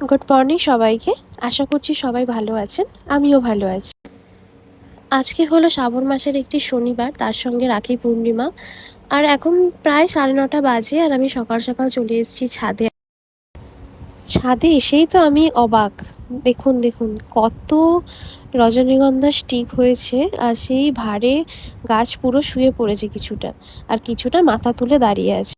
Good morning সবাইকে। আশা করছি সবাই ভালো আছেন। আমিও ভালো আছি। আজকে হলো শ্রাবণ মাসের একটি শনিবার, তার সঙ্গে রাখি পূর্ণিমা। আর এখন প্রায় সাড়ে নটা বাজে আর আমি সকাল সকাল চলে এসেছি ছাদে। ছাদে এসেই তো আমি অবাক। দেখুন দেখুন, কত রজনীগন্ধা স্টিক হয়েছে আর সেই ভারে গাছ পুরো শুয়ে পড়েছে কিছুটা। আর কিছুটা মাথা তুলে দাঁড়িয়ে আছে।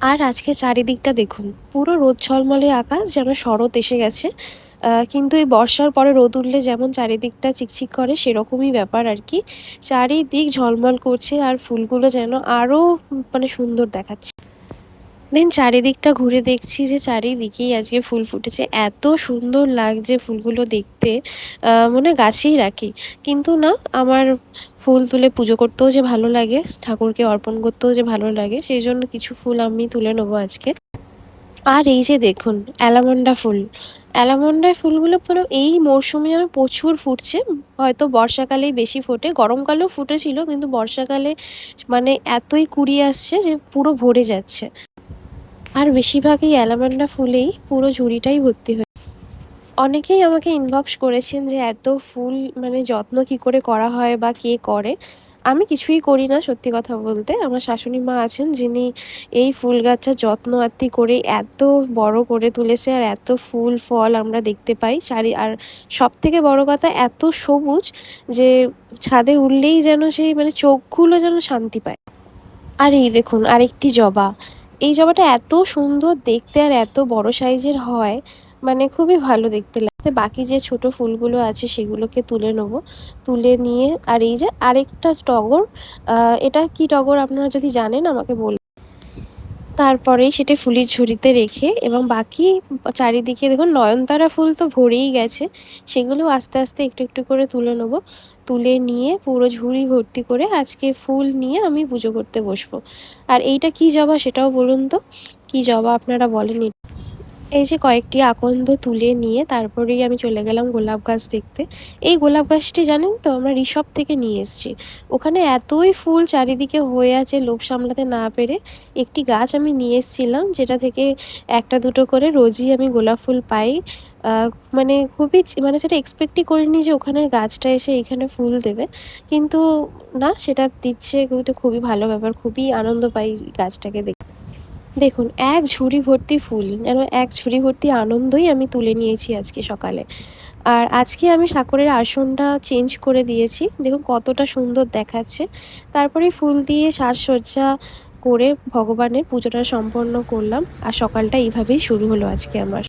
আর আজকে চারিদিকটা দেখুন, পুরো রোদ ঝলমলে আকাশ, যেন শরৎ এসে গেছে। কিন্তু এই বর্ষার পরে রোদ উঠলে যেমন চারিদিকটা চিকচিক করে, সেরকমই ব্যাপার আর কি। চারিদিক ঝলমল করছে আর ফুলগুলো যেন আরও মানে সুন্দর দেখাচ্ছে। দেন চারিদিকটা ঘুরে দেখছি যে চারিদিকেই আজকে ফুল ফুটেছে। এত সুন্দর লাগছে ফুলগুলো দেখতে। মনে গাছেই রাখি। কিন্তু না, আমার ফুল তুলে পুজো করতেও যে ভালো লাগে, ঠাকুরকে অর্পণ করতেও যে ভালো লাগে, সেই জন্য কিছু ফুল আমি তুলে নেব আজকে। আর এই যে দেখুন, অ্যালামন্ডা ফুল। অ্যালামন্ডা ফুলগুলো পুরো এই মরশুমে যেন প্রচুর ফুটছে। হয়তো বর্ষাকালেই বেশি ফোটে। গরমকালেও ফুটেছিল, কিন্তু বর্ষাকালে মানে এতই কুড়িয়ে আসছে যে পুরো ভরে যাচ্ছে। আর বেশিরভাগই অ্যালামান্ডা ফুলেই পুরো ঝুড়িটাই ভর্তি হয়ে অনেকেই আমাকে ইনবক্স করেছেন যে এত ফুল মানে যত্ন কি করে করা হয় বা কে করে। আমি কিছুই করি না, সত্যি কথা বলতে। আমার শাশুড়ি মা আছেন যিনি এই ফুল গাছটা যত্ন আত্তি করে এত বড় করে তুলেছে আর এত ফুল, ফল আমরা দেখতে পাই। চারি আর সব থেকে বড় কথা, এত সবুজ যে ছাদে উঠলেই যেন সেই মানে চোখগুলো যেন শান্তি পায়। আর এই দেখুন, আরেকটি জবা। এই জবাটা এত সুন্দর দেখতে আর এত বড় সাইজের হয় মানে খুবই ভালো দেখতে লাগতে বাকি যে ছোট ফুলগুলো আছে সেগুলোকে তুলে নেব। তুলে নিয়ে আর এই যে আরেকটা টগর এটা কি টগর আপনারা যদি জানেন আমাকে বলুন। তারপরেই সেটা ফুলের ঝুড়িতে রেখে এবং বাকি চারিদিকে দেখুন নয়নতারা ফুল তো ভরেই গেছে, সেগুলো আস্তে আস্তে একটু একটু করে তুলে নেব তুলে নিয়ে পুরো ঝুড়ি ভর্তি করে আজকে ফুল নিয়ে আমি পুজো করতে বসবো আর এইটা কি জবা সেটাও বলুন তো কি জবা আপনারা বলেন? এই যে কয়েকটি আকন্দ তুলে নিয়ে তারপরেই আমি চলে গেলাম গোলাপ গাছ দেখতে। এই গোলাপ গাছটি জানেন তো, আমরা রিসব থেকে নিয়ে এসেছি। ওখানে এতই ফুল চারিদিকে হয়ে আছে লোভ সামলাতে না পেরে। একটি গাছ আমি নিয়ে এসেছিলাম, যেটা থেকে একটা দুটো করে রোজই আমি গোলাপ ফুল পাই। মানে খুবই মানে সেটা এক্সপেক্টই করিনি যে ওখানের গাছটা এসে এখানে ফুল দেবে। কিন্তু না, সেটা দিচ্ছে খুবই ভালো ব্যাপার, খুবই আনন্দ পাই গাছটাকে দেখে দেখুন, এক ঝুড়ি ভর্তি ফুল, যেন এক ঝুড়ি ভর্তি আনন্দই আমি তুলে নিয়েছি আজকে সকালে। আর আজকে আমি সাকরের আসনটা চেঞ্জ করে দিয়েছি। দেখুন, কতটা সুন্দর দেখাচ্ছে। তারপরে ফুল দিয়ে সাজসজ্জা করে ভগবানের পুজোটা সম্পন্ন করলাম। আর সকালটা এইভাবেই শুরু হলো আজকে আমার।